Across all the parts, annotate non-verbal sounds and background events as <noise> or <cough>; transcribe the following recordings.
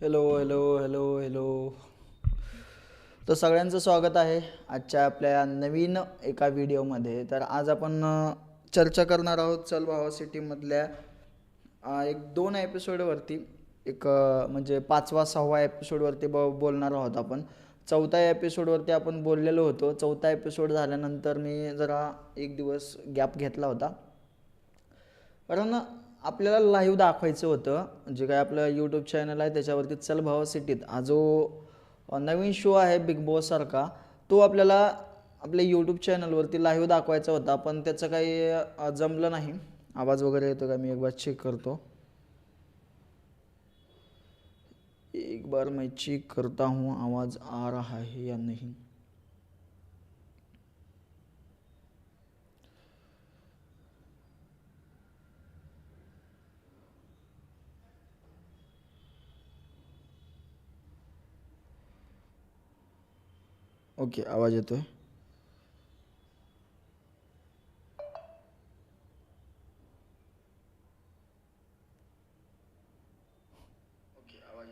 Hello hello hello hello तर सगळ्यांचं स्वागत आहे आजच्या आपल्या नवीन एका व्हिडिओमध्ये. तर आज आपण चर्चा करणार आहोत चल भावा सिटीमधल्या एक दोन एपिसोडवरती. एक म्हणजे पाचवा सहावा एपिसोडवरती ब बोलणार आहोत आपण. चौथ्या एपिसोडवरती आपण बोललेलो होतो. चौथा एपिसोड झाल्यानंतर मी जरा एक दिवस गॅप घेतला होता. कारण आपल्याला लाईव्ह दाखवायचं होतं. जे काय आपलं यूट्यूब चॅनल आहे त्याच्यावरती चल भावा सिटीत. हा जो नवीन शो आहे बिग बॉस सारखा तो आपल्याला आपल्या यूट्यूब चॅनलवरती लाईव्ह दाखवायचा होता. पण त्याचं काही जमलं नाही. आवाज वगैरे येतो का? मी एक बार चेक करतो. एक बार मैं चेक करता हूँ. आवाज़ आ रहा है या नहीं? ओके आवाज येतो ओके आवाज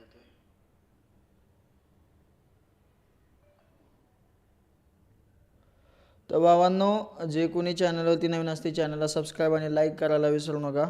तर बाबांनो जे कोणी चॅनलवरती नवीन असते चॅनलला सबस्क्राईब आणि लाईक करायला विसरू नका.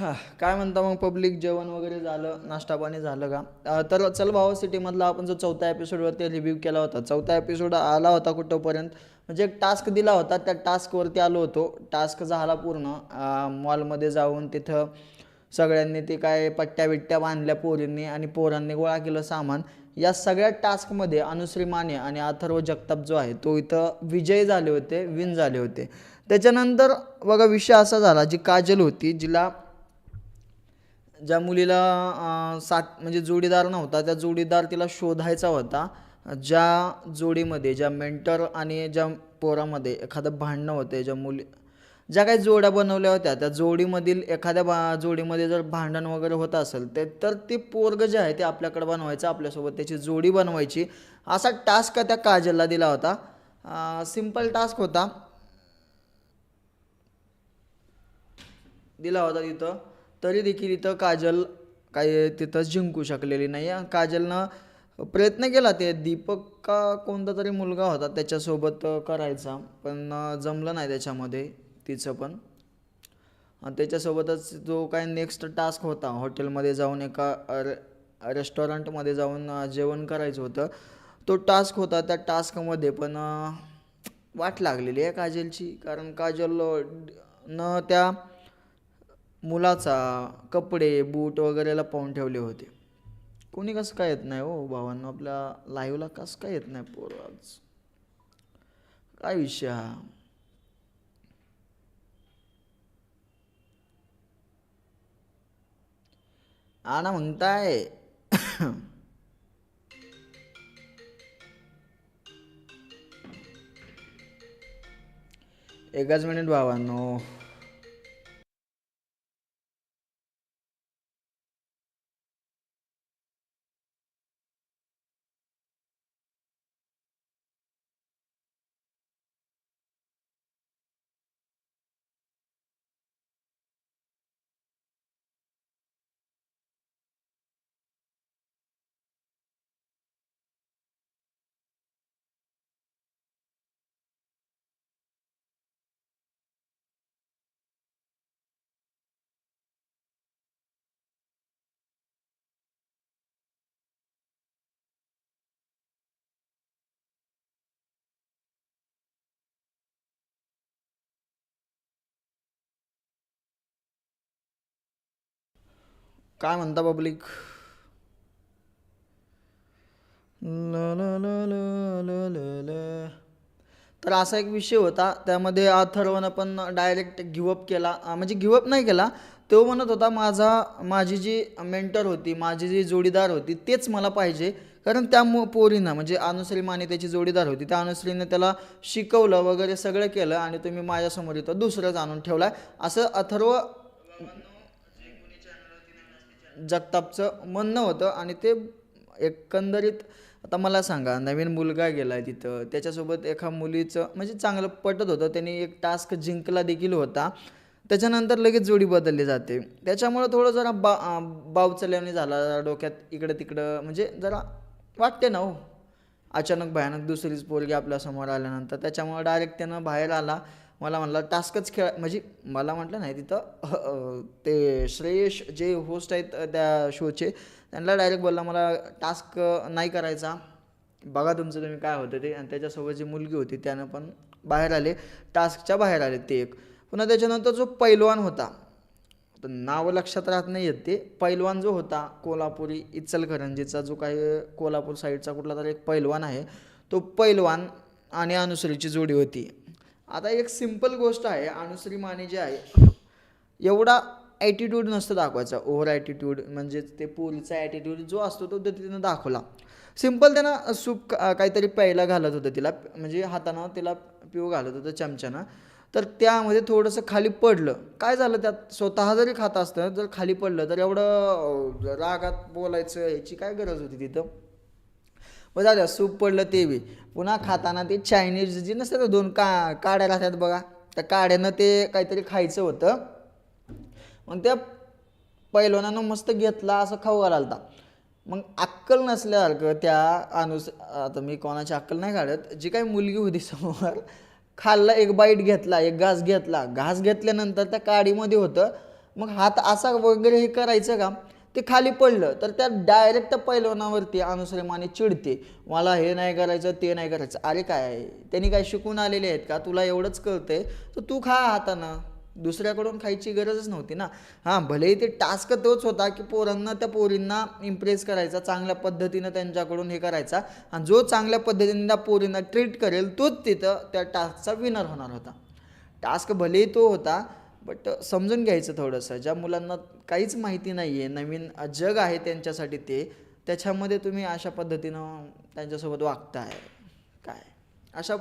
हां काय म्हणता मग पब्लिक जेवण वगैरे झालं नाश्ता पाणी झालं का? तर चल भावा सिटीमधला आपण जो चौथा एपिसोडवरती रिव्ह्यू केला होता चौथा एपिसोड आला होता कुठंपर्यंत? म्हणजे एक टास्क दिला होता त्या टास्कवरती आलो होतो. टास्क झाला पूर्ण. मॉलमध्ये जाऊन तिथं सगळ्यांनी ते काय पट्ट्या बिट्ट्या बांधल्या पोरींनी आणि पोरांनी गोळा केलं सामान. या सगळ्या टास्कमध्ये अनुश्री माने आणि अथर्व जगताप जो आहे तो इथं विजयी झाले होते विन झाले होते. त्याच्यानंतर बघा विषय असा झाला जी काजल होती जिला ज्या मुलीला सात म्हणजे जोडीदार नव्हता त्या जोडीदार तिला शोधायचा होता. ज्या जोडीमध्ये ज्या मेंटर आणि ज्या पोरामध्ये एखादं भांडणं होते ज्या मुली ज्या काही जोड्या बनवल्या होत्या त्या जोडीमधील एखाद्या बा जोडीमध्ये जर भांडण वगैरे होत असेल ते तर ते पोरग जे आहे ते आपल्याकडे बनवायचं आपल्यासोबत त्याची जोडी बनवायची. असा टास्क त्या काजलला दिला होता. सिंपल टास्क होता. दिला होता तिथं. तरी देखील इथं काजल काही तिथं जिंकू शकलेली नाही. आहे काजलनं प्रयत्न केला ते. दीपक का कोणता तरी मुलगा होता त्याच्यासोबत करायचा पण जमलं नाही त्याच्यामध्ये तिचं पण. त्याच्यासोबतच जो काय नेक्स्ट टास्क होता हॉटेलमध्ये जाऊन एका रे रेस्टॉरंटमध्ये जाऊन जेवण करायचं होतं तो टास्क होता त्या टास्कमध्ये पण वाट लागलेली आहे काजलची. कारण काजल न त्या मुलाचा कपडे बूट वगैरेला पाहून ठेवले होते. कोणी कसं काय येत नाही हो भावांनो आपल्या लाईव्हला कसं काय येत नाही पोर आज? काय विषय हा? आणा म्हणताय. <coughs> एकच मिनिट भावांनो. काय म्हणता पब्लिक तर असा एक विषय होता त्यामध्ये अथर्वनं पण डायरेक्ट गिवअप केला. म्हणजे गिवअप नाही केला तो म्हणत होता माझा माझी जी मेंटर होती माझी जी जोडीदार होती तेच मला पाहिजे. कारण त्या मु पोरीनं म्हणजे अनुश्री माने त्याची जोडीदार होती. त्या अनुश्रीने त्याला शिकवलं वगैरे सगळं केलं आणि तुम्ही माझ्यासमोर इथं दुसरंच आणून ठेवलं असं अथर्व जगतापचं म्हणणं होतं आणि ते एकंदरीत आता मला सांगा नवीन मुलगा गेला आहे तिथं त्याच्यासोबत एका मुलीचं म्हणजे चांगलं पटत होतं त्यांनी एक टास्क जिंकला देखील होता. त्याच्यानंतर लगेच जोडी बदलली जाते. त्याच्यामुळं थोडं जरा बा बावचल्याने झाला जरा डोक्यात इकडं तिकडं म्हणजे जरा वाटते ना हो. अचानक भयानक दुसरीच पोरगी आपल्यासमोर आल्यानंतर त्याच्यामुळं डायरेक्ट त्यानं बाहेर आला. मला म्हणला टास्कच खेळ म्हणजे मला म्हटलं नाही तिथं ते श्रेयश जे होस्ट आहेत त्या शोचे त्यांना डायरेक्ट बोलला मला टास्क नाही करायचा. बघा तुमचं तुम्ही काय होतं ते. आणि त्याच्यासोबत जी मुलगी होती त्यानं पण बाहेर आले. टास्कच्या बाहेर आले ते एक. पुन्हा त्याच्यानंतर जो पैलवान होता तर नाव लक्षात राहत नाही येत ते. पैलवान जो होता कोल्हापुरी इचलकरंजीचा जो काही कोल्हापूर साईडचा कुठला तरी एक पैलवान आहे तो पैलवान आणि अनुसरीची जोडी होती. आता एक सिंपल गोष्ट आहे अनुश्री माने जे आहे एवढा ॲटिट्यूड नसतं दाखवायचा. ओव्हर ॲटिट्यूड म्हणजेच ते पोरीचा ॲटिट्यूड जो असतो तो ते तिनं दाखवला. सिंपल त्यानं सूप काहीतरी प्यायला घालत होतं तिला म्हणजे हातानं तिला पिऊ घालत होतं चमच्यानं. तर त्यामध्ये थोडंसं खाली पडलं. काय झालं त्यात? स्वतः जरी खात असतं जर खाली पडलं तर एवढं रागात बोलायचं ह्याची काय गरज होती तिथं? मग झालं सूप पडलं ते बी. पुन्हा खाताना ते चायनीज जी नसतात दोन का काड्या राहतात बघा. त्या काड्यानं ते काहीतरी खायचं होतं. मग त्या पैलवानानं मस्त घेतला असं खाऊ घालालता. मग अक्कल नसल्यासारखं त्या अनुस आता मी कोणाची अक्कल नाही काढत जी काही मुलगी होती समोर खाल्ला एक बाईट घेतला एक घास घेतला. घास घेतल्यानंतर त्या काडीमध्ये होतं. मग हात असा वगैरे हे करायचं का? ते खाली पडलं तर त्या डायरेक्ट पैलवानावरती अनुसरेमाने चिडते. मला हे नाही करायचं ते नाही करायचं. अरे काय आहे त्यांनी काय शिकून आलेले आहेत का? तुला एवढंच कळतंय? तर तू खा हातानं. दुसऱ्याकडून खायची गरजच नव्हती ना. हां भलेही ते टास्क तोच होता की पोरांना त्या पोरींना इम्प्रेस करायचा चांगल्या पद्धतीनं त्यांच्याकडून हे करायचा. आणि जो चांगल्या पद्धतीने त्या पोरींना ट्रीट करेल तोच तिथं त्या टास्कचा विनर होणार होता. टास्क भलेही तो होता बट समजून घ्यायचं थोडंसं. ज्या मुलांना काहीच माहिती नाही आहे नवीन जग आहे त्यांच्यासाठी ते त्याच्यामध्ये तुम्ही अशा पद्धतीनं त्यांच्यासोबत वागताय. काय? अशा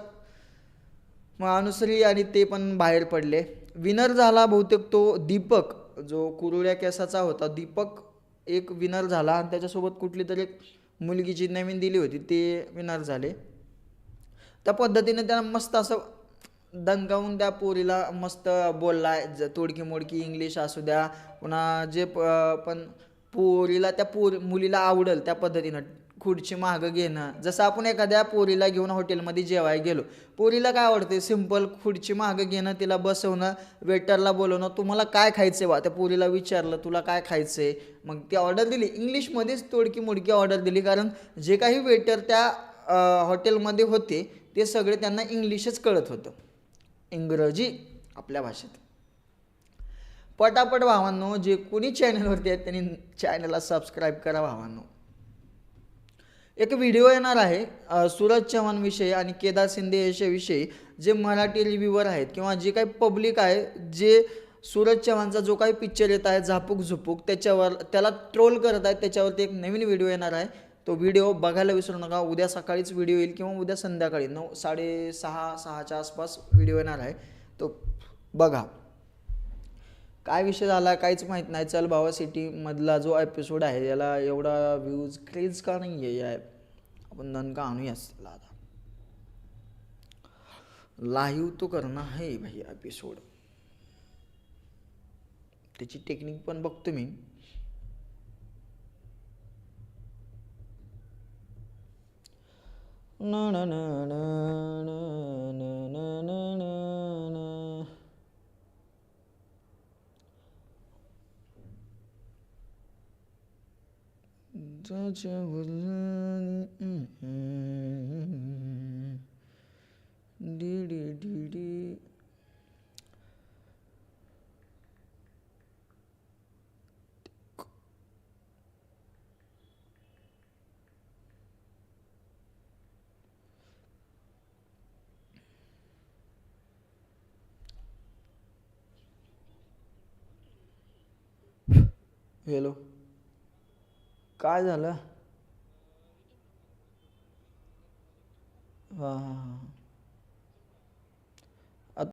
मग अनुसरी आणि ते पण बाहेर पडले. विनर झाला बहुतेक तो दीपक जो कुरुळ्या केसाचा होता. दीपक एक विनर झाला आणि त्याच्यासोबत कुठली तरी एक मुलगी जी नवीन दिली होती ते विनर झाले. त्या पद्धतीने त्यांना मस्त असं दणकावून त्या पोरीला मस्त बोललाय ज तोडकी मोडकी इंग्लिश असू द्या पुन्हा जे प- पण पोरीला त्या पोर मुलीला आवडेल त्या पद्धतीनं खुर्ची मागं घेणं. जसं आपण एखाद्या पोरीला घेऊन हॉटेलमध्ये जेवायला गेलो पोरीला काय आवडते? सिंपल खुर्ची मागं घेणं तिला बसवणं वेटरला बोलवणं तुम्हाला काय खायचं बा त्या पोरीला विचारलं तुला काय खायचं आहे मग ती ऑर्डर दिली. इंग्लिशमध्येच तोडकी मोडकी ऑर्डर दिली कारण जे काही वेटर त्या हॉटेलमध्ये होते ते सगळे त्यांना इंग्लिशच कळत होतं. इंग्रजी आपल्या भाषेत. पटापट भावांनो जे कोणी चॅनलवरती आहेत त्यांनी चॅनलला सबस्क्राईब करा भावांनो. एक व्हिडिओ येणार आहे सूरज चव्हाणविषयी आणि केदार शिंदे याच्याविषयी जे मराठी रिव्ह्यूवर आहेत किंवा जे काही पब्लिक आहे जे सूरज चव्हाणचा जो काही पिक्चर येत आहे झापूक झुपूक त्याच्यावर त्याला ट्रोल करत आहेत त्याच्यावरती एक नवीन व्हिडिओ येणार आहे. तो व्हिडिओ बघायला विसरू नका. उद्या सकाळीच व्हिडिओ येईल किंवा उद्या संध्याकाळी. नऊ साडेसहा सहाच्या आसपास व्हिडिओ येणार आहे. तो बघा. काय विषय झाला? काहीच माहीत नाही. चल भावा सिटीमधला जो एपिसोड आहे याला एवढा व्ह्यूज क्रेज का नाही आहे या? आपण दणका आणूया त्याला आता. लाईव्ह तो करणं आहे भाई एपिसोड त्याची टेक्निक पण बघतो मी. No, no, no, no, no, no, no, no, no. That you would learn. Dee dee dee dee. Hello काय झालं? हां हां हां